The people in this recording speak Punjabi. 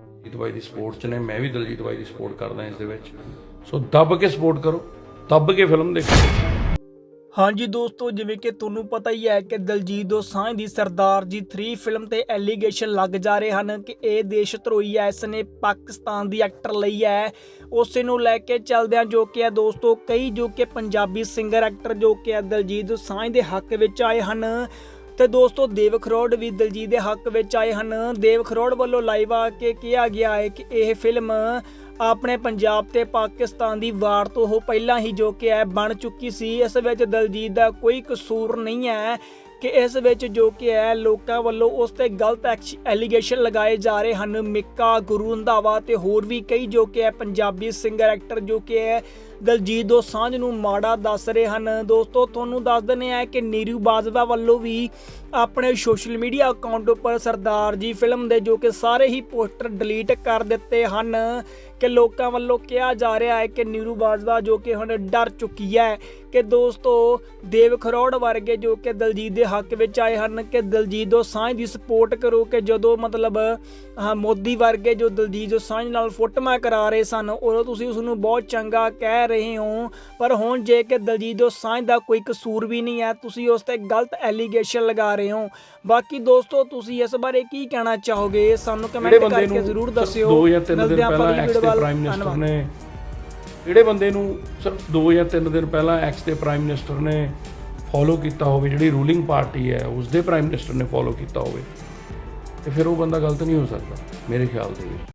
ਦਲਜੀਤ ਬਾਈ ਦੀ ਸਪੋਰਟ 'ਚ ਨੇ, ਮੈਂ ਵੀ ਦਲਜੀਤ ਬਾਈ ਦੀ ਸਪੋਰਟ ਕਰਦਾ ਇਸ ਦੇ ਵਿੱਚ। ਸੋ ਦੱਬ ਕੇ ਸਪੋਰਟ ਕਰੋ, ਦੱਬ ਕੇ ਫਿਲਮ ਦੇਖੋ। ਹਾਂਜੀ ਦੋਸਤੋ, ਜਿਵੇਂ ਕਿ ਤੁਹਾਨੂੰ ਪਤਾ ਹੀ ਹੈ ਕਿ ਦਲਜੀਤ ਦੋਸਾਂਝ ਦੀ ਸਰਦਾਰ ਜੀ 3 ਫਿਲਮ ਤੇ ਐਲੀਗੇਸ਼ਨ ਲੱਗ ਜਾ ਰਹੇ ਹਨ ਕਿ ਇਹ ਦੇਸ਼ ਧਰੋਈ ਹੈ, ਇਸ ਨੇ ਪਾਕਿਸਤਾਨ ਦੀ ਐਕਟਰ ਲਈ ਹੈ। ਉਸੇ ਨੂੰ ਲੈ ਕੇ ਚੱਲਦਿਆਂ ਜੋ ਕਿ ਹੈ ਦੋਸਤੋ, ਕਈ ਜੋ ਕਿ ਪੰਜਾਬੀ ਸਿੰਗਰ ਐਕਟਰ ਜੋ ਕਿ ਹੈ ਦਲਜੀਤ ਦੋਸਾਂਝ ਦੇ ਹੱਕ ਵਿੱਚ ਆਏ ਹਨ। ਤੇ ਦੋਸਤੋ ਦੇਵ ਖਰੋੜ ਵੀ ਦਲਜੀਤ ਦੇ ਹੱਕ ਵਿੱਚ ਆਏ ਹਨ। ਦੇਵ ਖਰੋੜ ਵੱਲੋਂ ਲਾਈਵ ਆ ਕੇ ਕਿਹਾ ਗਿਆ ਹੈ ਕਿ ਇਹ ਫਿਲਮ ਆਪਣੇ ਪੰਜਾਬ ਤੇ ਪਾਕਿਸਤਾਨ ਦੀ ਵਾਰ ਤੋਂ ਉਹ ਪਹਿਲਾਂ ਹੀ ਜੋ ਕਿ ਹੈ, ਬਣ ਚੁੱਕੀ ਸੀ। ਇਸ ਵਿੱਚ ਦਲਜੀਤ ਦਾ ਕੋਈ ਕਸੂਰ ਨਹੀਂ ਹੈ ਕਿ ਇਸ ਵਿੱਚ ਜੋ ਕਿ ਹੈ, ਲੋਕਾਂ ਵੱਲੋਂ ਉਸ ਤੇ ਗਲਤ ਐਲੀਗੇਸ਼ਨ ਲਗਾਏ ਜਾ ਰਹੇ ਹਨ। ਮਿੱਕਾ, ਗੁਰੂ ਰੰਧਾਵਾ ਤੇ ਹੋਰ ਵੀ ਕਈ ਜੋ ਕਿ ਹੈ, ਪੰਜਾਬੀ ਸਿੰਗਰ ਐਕਟਰ ਜੋ ਕਿ ਹੈ ਦਲਜੀਤ ਦੋਸਾਂਝ ਨੂੰ ਮਾੜਾ ਦੱਸ ਰਹੇ ਹਨ। ਦੋਸਤੋ, ਤੁਹਾਨੂੰ ਦੱਸ ਦਿੰਦੇ ਆ ਕਿ ਨੀਰੂ ਬਾਜਵਾ ਵੱਲੋਂ ਵੀ ਆਪਣੇ ਸੋਸ਼ਲ ਮੀਡੀਆ ਅਕਾਊਂਟ ਉੱਪਰ ਸਰਦਾਰ ਜੀ ਫਿਲਮ ਦੇ ਜੋ ਕਿ ਸਾਰੇ ਹੀ ਪੋਸਟਰ ਡਿਲੀਟ ਕਰ ਦਿੱਤੇ ਹਨ ਕਿ ਲੋਕਾਂ ਵੱਲੋਂ ਕਿਹਾ ਜਾ ਰਿਹਾ ਹੈ ਕਿ ਨੀਰੂ ਬਾਜਵਾ ਜੋ ਕਿ ਹੁਣ ਡਰ ਚੁੱਕੀ ਹੈ ਕਿ ਦੋਸਤੋ, ਦੇਵ ਖਰੋੜ ਵਰਗੇ ਜੋ ਕਿ ਦਲਜੀਤ ਦੇ ਹੱਕ ਵਿੱਚ ਆਏ ਹਨ ਕਿ ਦਲਜੀਤ ਦੋਸਾਂਝ ਦੀ ਸਪੋਰਟ ਕਰੋ ਕਿ ਜਦੋਂ ਮਤਲਬ ਮੋਦੀ ਵਰਗੇ ਜੋ ਦਲਜੀਤ ਦੋਸਾਂਝ ਨਾਲ ਫੋਟੋਆਂ ਕਰਾ ਰਹੇ ਸਨ, ਉਦੋਂ ਤੁਸੀਂ ਉਸ ਨੂੰ ਬਹੁਤ ਚੰਗਾ ਕਹਿ ਰਹੇ ਹੋ ਪਰ ਹੁਣ ਜੇ ਕਿ ਦਲਜੀਤ ਦੋਸਾਂਝ ਦਾ ਕੋਈ ਕਸੂਰ ਵੀ ਨਹੀਂ ਹੈ ਤੁਸੀਂ ਉਸ ਤੇ ਗਲਤ ਐਲੀਗੇਸ਼ਨ ਲਗਾ ਰਹੇ ਹੋ ਬਾਕੀ ਦੋਸਤੋ ਤੁਸੀਂ ਇਸ ਬਾਰੇ ਕੀ ਕਹਿਣਾ ਚਾਹੋਗੇ ਸਾਨੂੰ ਕਮੈਂਟ ਕਰਕੇ ਜ਼ਰੂਰ ਦੱਸਿਓ ਦੋ ਜਾਂ ਤਿੰਨ ਦਿਨ ਪਹਿਲਾਂ ਐਕਸ ਦੇ। Prime minister. ਨੇ ਜਿਹੜੇ ਬੰਦੇ ਨੂੰ ਸਿਰਫ ਦੋ ਜਾਂ ਤਿੰਨ ਦਿਨ ਪਹਿਲਾਂ ਐਕਸ ਦੇ ਪ੍ਰਾਈਮ ਮਿਨਿਸਟਰ ਨੇ ਫੋਲੋ ਕੀਤਾ ਹੋਵੇ ਜਿਹੜੀ ਰੂਲਿੰਗ ਪਾਰਟੀ ਹੈ ਉਸ ਦੇ ਪ੍ਰਾਈਮ ਮਿਨਿਸਟਰ ਨੇ ਫੋਲੋ ਕੀਤਾ ਹੋਵੇ ਤੇ ਫਿਰ ਉਹ ਬੰਦਾ ਗਲਤ ਨਹੀਂ ਹੋ ਸਕਦਾ ਮੇਰੇ ਖਿਆਲ ਦੇ ਵਿੱਚ